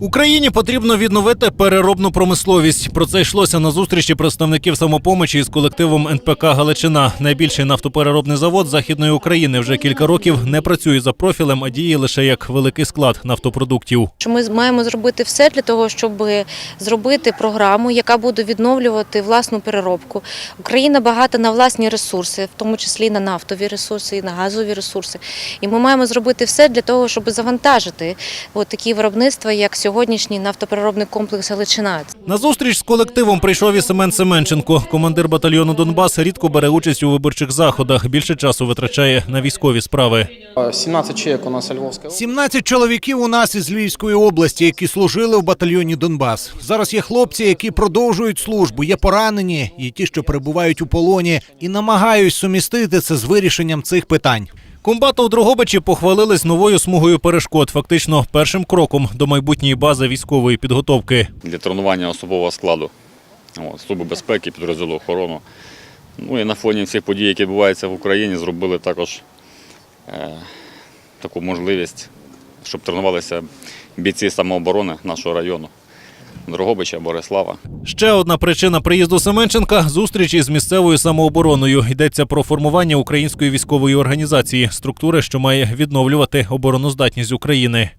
Україні потрібно відновити переробну промисловість. Про це йшлося на зустрічі представників самопомочі із колективом НПК Галичина. Найбільший нафтопереробний завод західної України вже кілька років не працює за профілем, а діє лише як великий склад нафтопродуктів. Ми маємо зробити все для того, щоб зробити програму, яка буде відновлювати власну переробку. Україна багата на власні ресурси, в тому числі на нафтові ресурси і на газові ресурси. І ми маємо зробити все для того, щоб завантажити от такі виробництва, як сьогоднішній нафтопереробний комплекс Галичина. На зустріч з колективом прийшов і Семен Семенченко. Командир батальйону Донбас рідко бере участь у виборчих заходах. Більше часу витрачає на військові справи. 17 чоловік у нас Львовська. 17 чоловіків у нас із Львівської області, які служили в батальйоні Донбас. Зараз є хлопці, які продовжують службу, є поранені, є ті, що перебувають у полоні, і намагаюсь сумістити це з вирішенням цих питань. Комбата у Дрогобичі похвалились новою смугою перешкод, фактично першим кроком до майбутньої бази військової підготовки. для тренування особового складу Служби безпеки, підрозділу охорону. Ну і на фоні всіх подій, які відбуваються в Україні, зробили також е, таку можливість, щоб тренувалися бійці самооборони нашого району Дрогобича, Борислава. Ще одна причина приїзду Семенченка зустріч із місцевою самообороною. Йдеться про формування української військової організації, структури, що має відновлювати обороноздатність України.